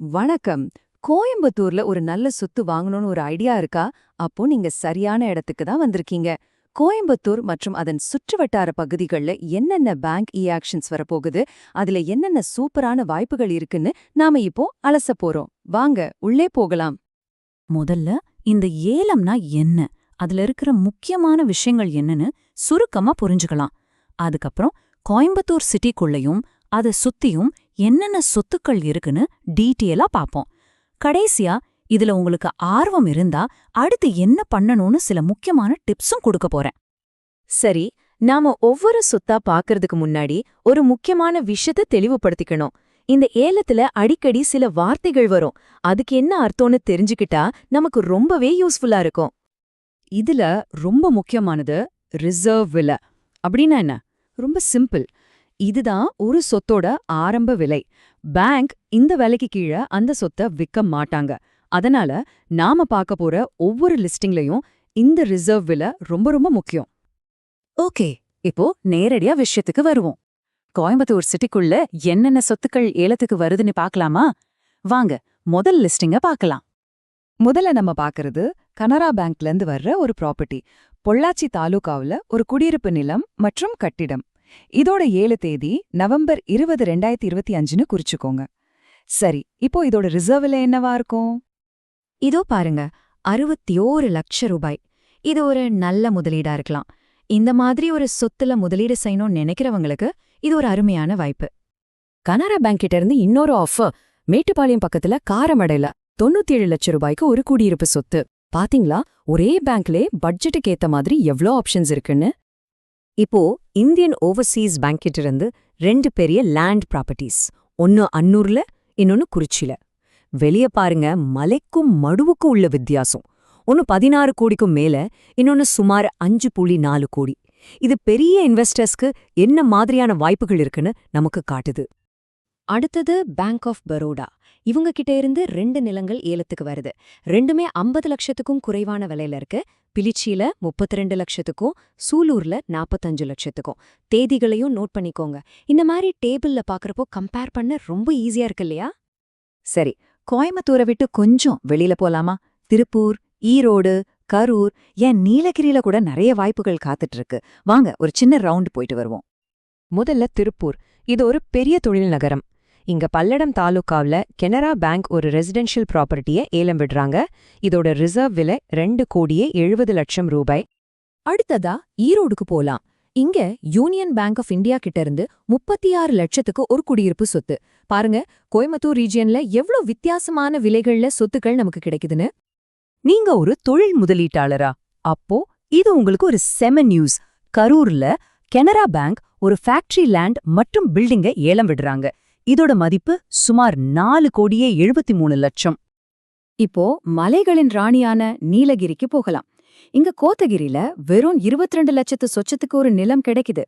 வணக்கம். கோயம்புத்தூர்ல ஒரு நல்ல சொத்து வாங்கணும்னு ஒரு ஐடியா இருக்கா? அப்போ நீங்க சரியான இடத்துக்கு தான் வந்திருக்கீங்க. கோயம்புத்தூர் மற்றும் அதன் சுற்றுவட்டார பகுதிகள்ல என்னென்ன பேங்க் இ ஆக்ஷன்ஸ் வரப்போகுது? அதுல என்னென்ன சூப்பரான வாய்ப்புகள் இருக்குன்னு நாம இப்போ அலச போறோம். வாங்க உள்ளே போகலாம். முதல்ல இந்த ஏலம்னா என்ன? அதுல இருக்கிற முக்கியமான விஷயங்கள் என்னன்னு சுருக்கமா புரிஞ்சுக்கலாம். அதுக்கப்புறம் கோயம்புத்தூர் சிட்டிக்குள்ளயும் அதை சுத்தியும் என்னென்ன சொத்துக்கள் இருக்குன்னு டீட்டெயிலா பாப்போம். கடைசியா இதுல உங்களுக்கு ஆர்வம் இருந்தா அடுத்து என்ன பண்ணணும்னு சில முக்கியமான டிப்ஸும் கொடுக்க போறேன். சரி நாம ஒவ்வொரு சொத்தா பாக்குறதுக்கு முன்னாடி ஒரு முக்கியமான விஷயத்த தெளிவுபடுத்திக்கணும். இந்த ஏலத்துல அடிக்கடி சில வார்த்தைகள் வரும். அதுக்கு என்ன அர்த்தம்னு தெரிஞ்சுக்கிட்டா நமக்கு ரொம்பவே யூஸ்ஃபுல்லா இருக்கும். இதுல ரொம்ப முக்கியமானது ரிசர்வ் வில அப்படின்னா என்ன? ரொம்ப சிம்பிள். இதுதான் ஒரு சொத்தோட ஆரம்ப விலை. பேங்க் இந்த விலைக்கு கீழே அந்த சொத்தை விற்க மாட்டாங்க. அதனால நாம பார்க்க போற ஒவ்வொரு லிஸ்டிங்லயும் இந்த ரிசர்வ் விலை ரொம்ப ரொம்ப முக்கியம். ஓகே இப்போ நேரடியா விஷயத்துக்கு வருவோம். கோயம்புத்தூர் சிட்டிக்குள்ள என்னென்ன சொத்துக்கள் ஏலத்துக்கு வருதுன்னு பார்க்கலாமா? வாங்க முதல் லிஸ்டிங்க பார்க்கலாம். முதல்ல நம்ம பார்க்கறது கனரா பேங்க்ல இருந்து வர்ற ஒரு ப்ராப்பர்ட்டி. பொள்ளாச்சி தாலுகாவில் ஒரு குடியிருப்பு நிலம் மற்றும் கட்டிடம். இதோட ஏழு தேதி நவம்பர் இருபது ரெண்டாயிரத்தி இருபத்தி அஞ்சுன்னு குறிச்சுக்கோங்க. சரி இப்போ இதோட ரிசர்வ்ல என்னவா இருக்கும்? இதோ பாருங்க அறுபத்தி ஓரு லட்ச ரூபாய். இது ஒரு நல்ல முதலீடா இருக்கலாம். இந்த மாதிரி ஒரு சொத்துல முதலீடு செய்யணும்னு நினைக்கிறவங்களுக்கு இது ஒரு அருமையான வாய்ப்பு. கனரா பேங்க் கிட்ட இருந்து இன்னொரு ஆஃபர் மேட்டுப்பாளையம் பக்கத்துல காரமடையில தொண்ணூத்தி ஏழு லட்சம் ரூபாய்க்கு ஒரு குடியிருப்பு சொத்து. பாத்தீங்களா? ஒரே பேங்க்லே பட்ஜெட்டுக்கு ஏத்த மாதிரி எவ்ளோ ஆப்ஷன்ஸ் இருக்குன்னு? இப்போ இந்தியன் ஓவர்சீஸ் பேங்க் கிட்ட இருந்து ரெண்டு பெரிய லேண்ட் ப்ராப்பர்ட்டிஸ் ஒன்னு அன்னூர்ல இன்னொன்னு குறிச்சில. வெளிய பாருங்க மலைக்கும் மடுவுக்கும் உள்ள வித்தியாசம். ஒன்னு பதினாறு கோடிக்கும் மேல இன்னொன்னு சுமார் அஞ்சு புள்ளி நாலு கோடி. இது பெரிய இன்வெஸ்டர்ஸ்க்கு என்ன மாதிரியான வாய்ப்புகள் இருக்குன்னு நமக்கு காட்டுது. அடுத்தது பேங்க் ஆஃப் பரோடா இவங்க கிட்ட இருந்து ரெண்டு நிலங்கள் ஏலத்துக்கு வருது. ரெண்டுமே ஐம்பது லட்சத்துக்கும் குறைவான விலையில இருக்கு. பிலிச்சியில முப்பத்தி ரெண்டு லட்சத்துக்கும் சூலூர்ல நாற்பத்தஞ்சு லட்சத்துக்கும். தேதிகளையும் நோட் பண்ணிக்கோங்க. இந்த மாதிரி டேபிள்ல பாக்குறப்போ கம்பேர் பண்ண ரொம்ப ஈஸியா இருக்கு இல்லையா? சரி கோயம்புத்தூரை விட்டு கொஞ்சம் வெளியில போலாமா? திருப்பூர் ஈரோடு கரூர் ஏன் நீலகிரியில கூட நிறைய வாய்ப்புகள் காத்துட்டு இருக்கு வாங்க ஒரு சின்ன ரவுண்ட் போயிட்டு வருவோம். முதல்ல திருப்பூர். இது ஒரு பெரிய தொழில் நகரம். இங்க பல்லடம் தாலுக்காவில் கெனரா பேங்க் ஒரு ரெசிடென்ஷியல் ப்ராப்பர்ட்டியை ஏலம் விடுறாங்க. இதோட ரிசர்வ் விலை ரெண்டு கோடியே எழுபது லட்சம் ரூபாய். அடுத்ததா ஈரோடுக்கு போலாம். இங்க யூனியன் பேங்க் ஆஃப் இந்தியா கிட்ட இருந்து முப்பத்தி ஆறு லட்சத்துக்கு ஒரு குடியிருப்பு சொத்து. பாருங்க கோயம்புத்தூர் ரீஜியன்ல எவ்ளோ வித்தியாசமான விலைகள்ல சொத்துக்கள் நமக்கு கிடைக்குதுன்னு. நீங்க ஒரு தொழில் முதலீட்டாளரா? அப்போ இது உங்களுக்கு ஒரு செம நியூஸ். கரூர்ல கெனரா பேங்க் ஒரு ஃபேக்டரி லேண்ட் மற்றும் பில்டிங்க ஏலம் விடுறாங்க. இதோட மதிப்பு சுமார் நாலு கோடியே எழுபத்தி மூணு லட்சம். இப்போ மலைகளின் ராணியான நீலகிரிக்கு போகலாம். இங்க கோத்தகிரில வெறும் 22 லட்சத்து சொச்சத்துக்கு ஒரு நிலம் கிடைக்குது.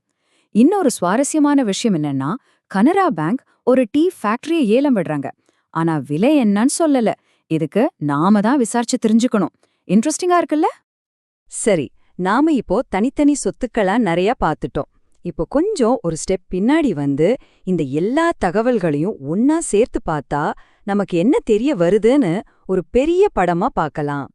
இன்னொரு சுவாரஸ்யமான விஷயம் என்னன்னா கனரா பேங்க் ஒரு டீ ஃபேக்டரியை ஏலம் விடுறாங்க. ஆனா விலை என்னன்னு சொல்லல. இதுக்கு நாம தான் விசாரிச்சு தெரிஞ்சுக்கணும். இன்ட்ரெஸ்டிங்கா இருக்குல்ல? சரி நாம இப்போ தனித்தனி சொத்துக்களா நிறைய பார்த்துட்டோம். இப்போ கொஞ்சம் ஒரு ஸ்டெப் பின்னாடி வந்து இந்த எல்லா தகவல்களையும் ஒன்னா சேர்த்து பார்த்தா நமக்கு என்ன தெரிய வருதுன்னு ஒரு பெரிய படமா பார்க்கலாம்.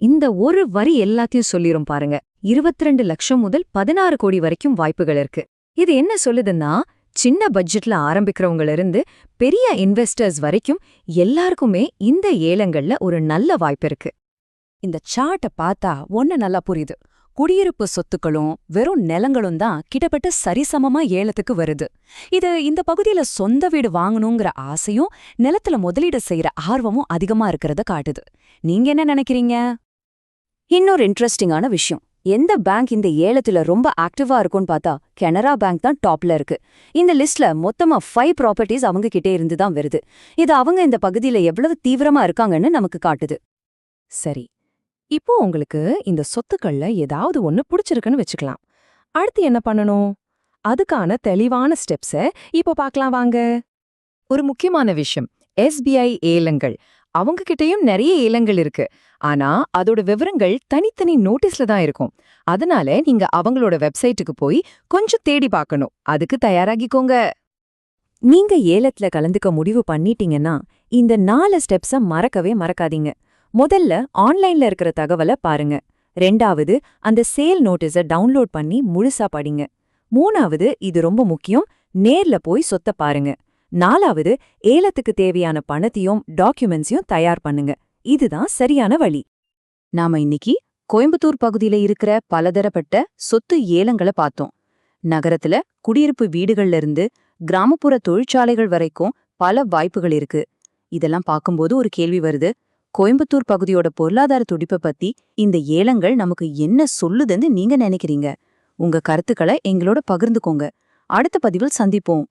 இந்த ஒரு வரி எல்லாத்தையும் சொல்லிரும் பாருங்க. 22 லட்சம் முதல் பதினாறு கோடி வரைக்கும் வாய்ப்புகள் இருக்கு. இது என்ன சொல்லுதுன்னா சின்ன பட்ஜெட்ல ஆரம்பிக்கிறவங்கள இருந்து பெரிய இன்வெஸ்டர்ஸ் வரைக்கும் எல்லாருக்குமே இந்த ஏலங்கள்ல ஒரு நல்ல வாய்ப்பு இருக்கு. இந்த சார்ட்ட பார்த்தா ஒன்னு நல்லா புரியுது. குடியிருப்பு சொத்துக்களும் வெறும் நிலங்களும் தான் கிட்டத்தட்ட சரிசமமா ஏலத்துக்கு வருது. இது இந்த பகுதியில சொந்த வீடு வாங்கணுங்கிற ஆசையும் நிலத்துல முதலீடு செய்யற ஆர்வமும் அதிகமா இருக்கிறத காட்டுது. நீங்க என்ன நினைக்கிறீங்க? இன்னொரு இன்ட்ரெஸ்டிங்கான விஷயம். எந்த பேங்க் இந்த ஏலத்துல ரொம்ப ஆக்டிவா இருக்கும்னு பார்த்தா கெனரா பேங்க் தான் டாப்ல இருக்கு. இந்த லிஸ்ட்ல மொத்தமா ஃபைவ் ப்ராப்பர்ட்டிஸ் அவங்க கிட்டே இருந்து தான் வருது. இது அவங்க இந்த பகுதியில எவ்வளவு தீவிரமா இருக்காங்கன்னு நமக்கு காட்டுது. சரி இப்போ உங்களுக்கு இந்த சொத்துக்கள்ல ஏதாவது ஒன்னு பிடிச்சிருக்குன்னு வச்சுக்கலாம். அடுத்து என்ன பண்ணணும்? அதுக்கான தெளிவான ஸ்டெப்ஸ இப்போ பார்க்கலாம் வாங்க. ஒரு முக்கியமான விஷயம் எஸ்பிஐ ஏலங்கள். அவங்க கிட்டயும் நிறைய ஏலங்கள் இருக்கு. ஆனா அதோட விவரங்கள் தனித்தனி நோட்டீஸ்ல தான் இருக்கும். அதனால நீங்க அவங்களோட வெப்சைட்டுக்கு போய் கொஞ்சம் தேடி பார்க்கணும். அதுக்கு தயாராகிக்கோங்க. நீங்க ஏலத்துல கலந்துக்க முடிவு பண்ணிட்டீங்கன்னா இந்த நாலு ஸ்டெப்ஸ மறக்கவே மறக்காதீங்க. முதல்ல ஆன்லைன்ல இருக்கிற தகவலை பாருங்க. ரெண்டாவது அந்த சேல் நோட்டீஸ டவுன்லோட் பண்ணி முழுசா படிங்க. மூணாவது இது ரொம்ப முக்கியம் நேர்ல போய் சொத்த பாருங்க. நாலாவது ஏலத்துக்கு தேவையான பணத்தையும் டாக்குமெண்ட்ஸையும் தயார் பண்ணுங்க. இதுதான் சரியான வழி. நாம இன்னைக்கு கோயம்புத்தூர் பகுதியில இருக்கிற பலதரப்பட்ட சொத்து ஏலங்களை பார்த்தோம். நகரத்துல குடியிருப்பு வீடுகள்ல இருந்து கிராமப்புற தொழிற்சாலைகள் வரைக்கும் பல வாய்ப்புகள் இருக்கு. இதெல்லாம் பார்க்கும்போது ஒரு கேள்வி வருது கோயம்புத்தூர் பகுதியோட பொருளாதார துடிப்பை பத்தி இந்த ஏலங்கள் நமக்கு என்ன சொல்லுதுன்னு நீங்க நினைக்கிறீங்க? உங்க கருத்துக்களை எங்களோட பகிர்ந்துக்கோங்க. அடுத்த பதிவில் சந்திப்போம்.